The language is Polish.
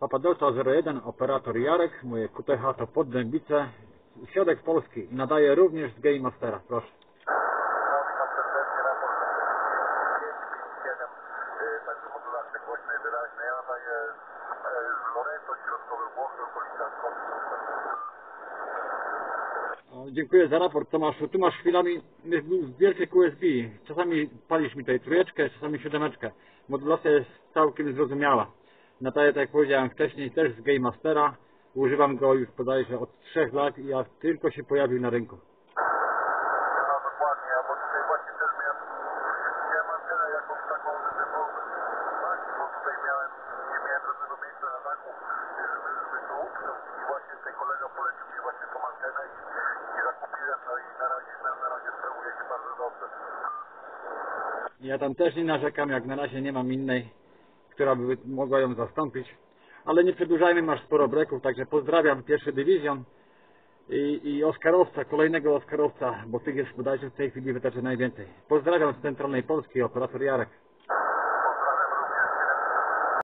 Papa Delta 01, operator Jarek, moje QTH to Poddębice, środek Polski i nadaje również z Game Mastera, proszę. Witam serdecznie, raport 557, także modulacja głośnej, wyraźnej. Ja nadaję z Loreto, środkowy Włochy, okolica Skąd. O, dziękuję za raport Tomaszu. Tu masz chwilami wielkie QSB. Czasami palisz mi tutaj trójeczkę, czasami siódemeczkę. Modulacja jest całkiem zrozumiała. Nadaję, tak jak powiedziałem wcześniej, też z Game Mastera. Używam go już bodajże od 3 lat i jak tylko się pojawił na rynku. No dokładnie, bo tutaj właśnie też miałem, jakąś taką, tak, bo tutaj miałem, nie miałem żadnego miejsca na dachu, żeby, żeby to upchnąć i właśnie tutaj kolega polecił mi właśnie tą antenę i, i zakupiłem, no i na razie, na, na razie sprawuje się bardzo dobrze. Ja tam też nie narzekam, jak na razie nie mam innej, która by mogła ją zastąpić. Ale nie przedłużajmy, masz sporo breków, także pozdrawiam pierwszy dywizjon i, i Oscarowca, kolejnego Oscarowca, bo tych jest bodajże w tej chwili wydarzy najwięcej. Pozdrawiam z centralnej Polski, operator Jarek.